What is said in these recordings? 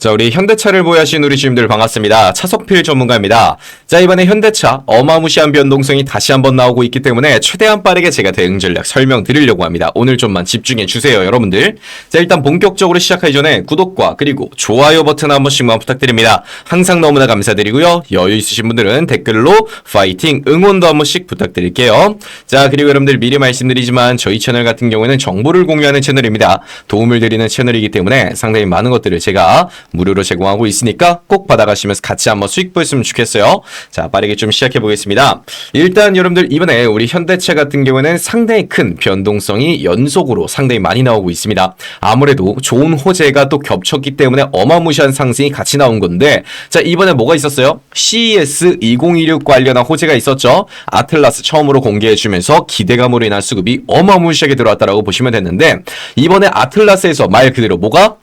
자, 우리 현대차를 보유하신 우리 주님들 반갑습니다. 차석필 전문가입니다. 자, 이번에 현대차 어마무시한 변동성이 다시 한번 나오고 있기 때문에 최대한 빠르게 제가 대응 전략 설명드리려고 합니다. 오늘 좀만 집중해 주세요, 여러분들. 자, 일단 본격적으로 시작하기 전에 구독과 그리고 좋아요 버튼 한 번씩만 부탁드립니다. 항상 너무나 감사드리고요. 여유 있으신 분들은 댓글로 파이팅 응원도 한 번씩 부탁드릴게요. 자, 그리고 여러분들 미리 말씀드리지만 저희 채널 같은 경우에는 정보를 공유하는 채널입니다. 도움을 드리는 채널이기 때문에 상당히 많은 것들을 제가 무료로 제공하고 있으니까 꼭 받아가시면서 같이 한번 수익 보였으면 좋겠어요. 자, 빠르게 좀 시작해 보겠습니다. 일단 여러분들 이번에 우리 현대차 같은 경우에는 상당히 큰 변동성이 연속으로 상당히 많이 나오고 있습니다. 아무래도 좋은 호재가 또 겹쳤기 때문에 어마무시한 상승이 같이 나온 건데 자, 이번에 뭐가 있었어요? CES 2016 관련한 호재가 있었죠. 아틀라스 처음으로 공개해 주면서 기대감으로 인한 수급이 어마무시하게 들어왔다라고 보시면 됐는데 이번에 아틀라스에서 말 그대로 뭐가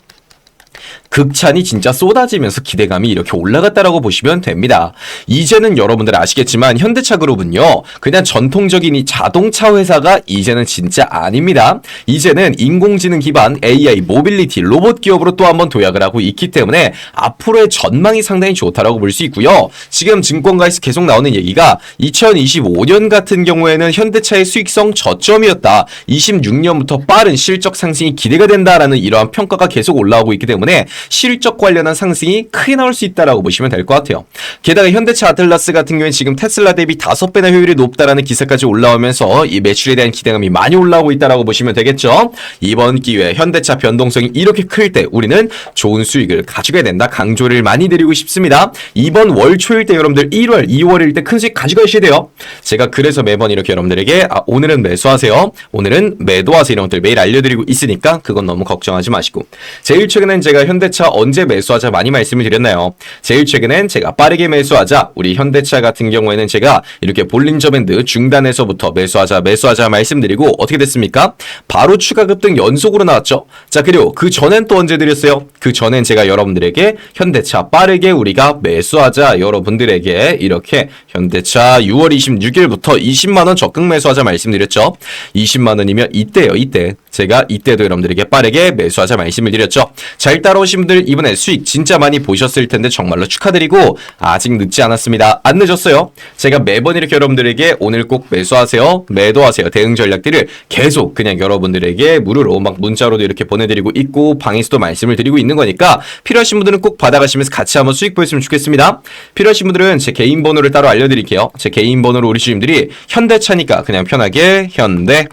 극찬이 진짜 쏟아지면서 기대감이 이렇게 올라갔다라고 보시면 됩니다. 이제는 여러분들 아시겠지만 현대차 그룹은요, 그냥 전통적인 이 자동차 회사가 이제는 진짜 아닙니다. 이제는 인공지능 기반 AI 모빌리티 로봇 기업으로 또 한번 도약을 하고 있기 때문에 앞으로의 전망이 상당히 좋다라고 볼 수 있고요. 지금 증권가에서 계속 나오는 얘기가 2025년 같은 경우에는 현대차의 수익성 저점이었다. 26년부터 빠른 실적 상승이 기대가 된다라는 이러한 평가가 계속 올라오고 있기 때문에 실적 관련한 상승이 크게 나올 수 있다라고 보시면 될 것 같아요. 게다가 현대차 아틀라스 같은 경우에 지금 테슬라 대비 5배나 효율이 높다라는 기사까지 올라오면서 이 매출에 대한 기대감이 많이 올라오고 있다라고 보시면 되겠죠. 이번 기회에 현대차 변동성이 이렇게 클 때 우리는 좋은 수익을 가지게 된다. 강조를 많이 드리고 싶습니다. 이번 월 초일 때 여러분들 1월, 2월일 때 큰 수익 가져가셔야 돼요. 제가 그래서 매번 이렇게 여러분들에게 아, 오늘은 매수하세요. 오늘은 매도하세요. 이런 것들 매일 알려드리고 있으니까 그건 너무 걱정하지 마시고 제일 최근엔 제가 현대 차 언제 매수하자 많이 말씀을 드렸나요? 제일 최근엔 제가 빠르게 매수하자 우리 현대차 같은 경우에는 제가 이렇게 볼린저 밴드 중단에서부터 매수하자 매수하자 말씀드리고 어떻게 됐습니까? 바로 추가 급등 연속으로 나왔죠. 자 그리고 그 전엔 또 언제 드렸어요? 그 전엔 제가 여러분들에게 현대차 빠르게 우리가 매수하자 여러분들에게 이렇게 현대차 6월 26일부터 20만 원 적극 매수하자 말씀드렸죠. 20만 원이면 이때요 이때 제가 이때도 여러분들에게 빠르게 매수하자 말씀을 드렸죠. 잘 따라오신 분들 이번에 수익 진짜 많이 보셨을 텐데 정말로 축하드리고 아직 늦지 않았습니다. 안 늦었어요. 제가 매번 이렇게 여러분들에게 오늘 꼭 매수하세요, 매도하세요 대응 전략들을 계속 그냥 여러분들에게 무료로 막 문자로도 이렇게 보내드리고 있고 방에서도 말씀을 드리고 있는 거니까 필요하신 분들은 꼭 받아가시면서 같이 한번 수익 보였으면 좋겠습니다. 필요하신 분들은 제 개인 번호를 따로 알려드릴게요. 제 개인 번호로 우리 주님들이 현대차니까 그냥 편하게 현대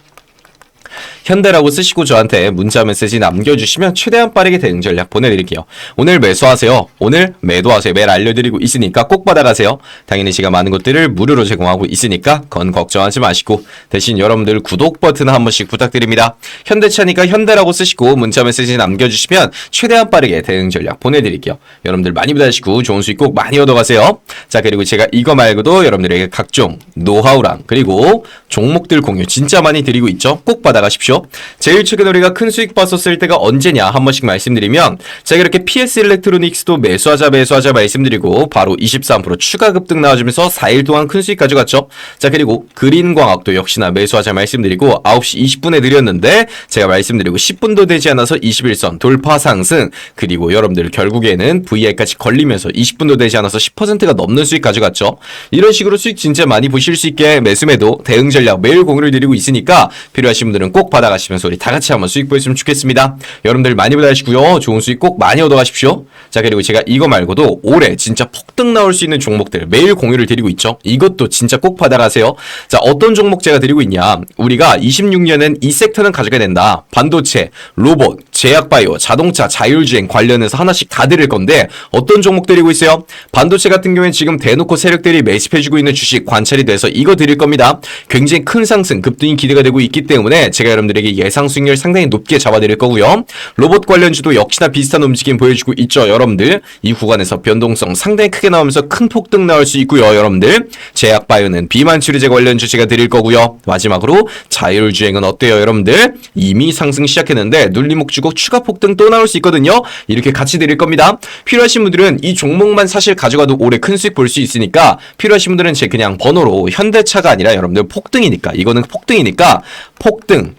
현대라고 쓰시고 저한테 문자 메시지 남겨주시면 최대한 빠르게 대응 전략 보내드릴게요. 오늘 매수하세요. 오늘 매도하세요. 매일 알려드리고 있으니까 꼭 받아가세요. 당연히 제가 많은 것들을 무료로 제공하고 있으니까 그건 걱정하지 마시고 대신 여러분들 구독 버튼 한 번씩 부탁드립니다. 현대차니까 현대라고 쓰시고 문자 메시지 남겨주시면 최대한 빠르게 대응 전략 보내드릴게요. 여러분들 많이 받으시고 좋은 수익 꼭 많이 얻어가세요. 자 그리고 제가 이거 말고도 여러분들에게 각종 노하우랑 그리고 종목들 공유 진짜 많이 드리고 있죠. 꼭 받아가십시오. 제일 최근 우리가 큰 수익 봤었을 때가 언제냐 한 번씩 말씀드리면 제가 이렇게 PS 일렉트로닉스도 매수하자 매수하자 말씀드리고 바로 23% 추가 급등 나와주면서 4일 동안 큰 수익 가져갔죠. 자 그리고 그린광학도 역시나 매수하자 말씀드리고 9시 20분에 드렸는데 제가 말씀드리고 10분도 되지 않아서 21선 돌파 상승 그리고 여러분들 결국에는 VI까지 걸리면서 20분도 되지 않아서 10%가 넘는 수익 가져갔죠. 이런 식으로 수익 진짜 많이 보실 수 있게 매수매도 대응 전략 매일 공유를 드리고 있으니까 필요하신 분들은 꼭 받아 가시면서 우리 다 같이 한번 수익 보였으면 좋겠습니다. 여러분들 많이 받아가시고요. 좋은 수익 꼭 많이 얻어가십시오. 자 그리고 제가 이거 말고도 올해 진짜 폭등 나올 수 있는 종목들 매일 공유를 드리고 있죠. 이것도 진짜 꼭 받아가세요. 자 어떤 종목 제가 드리고 있냐. 우리가 26년엔 이 섹터는 가져가야 된다. 반도체, 로봇, 제약바이오, 자동차, 자율주행 관련해서 하나씩 다 드릴 건데 어떤 종목 드리고 있어요? 반도체 같은 경우에 지금 대놓고 세력들이 매집해주고 있는 주식 관찰이 돼서 이거 드릴 겁니다. 굉장히 큰 상승, 급등이 기대가 되고 있기 때문에 제가 여러분들에게 예상 수익률 상당히 높게 잡아드릴 거고요. 로봇 관련주도 역시나 비슷한 움직임 보여주고 있죠, 여러분들. 이 구간에서 변동성 상당히 크게 나오면서 큰 폭등 나올 수 있고요, 여러분들. 제약바이오는 비만 치료제 관련주 제가 드릴 거고요. 마지막으로 자율주행은 어때요, 여러분들? 이미 상승 시작했는데 눌림목 주고 추가 폭등 또 나올 수 있거든요. 이렇게 같이 드릴 겁니다. 필요하신 분들은 이 종목만 사실 가져가도 올해 큰 수익 볼 수 있으니까 필요하신 분들은 제 그냥 번호로 현대차가 아니라 여러분들 폭등이니까 이거는 폭등이니까 폭등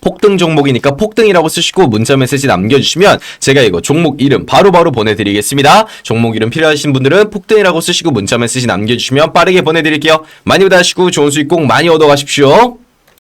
폭등 종목이니까 폭등이라고 쓰시고 문자 메시지 남겨주시면 제가 이거 종목 이름 바로바로 보내드리겠습니다. 종목 이름 필요하신 분들은 폭등이라고 쓰시고 문자 메시지 남겨주시면 빠르게 보내드릴게요. 많이 받아시고 좋은 수익 꼭 많이 얻어가십시오.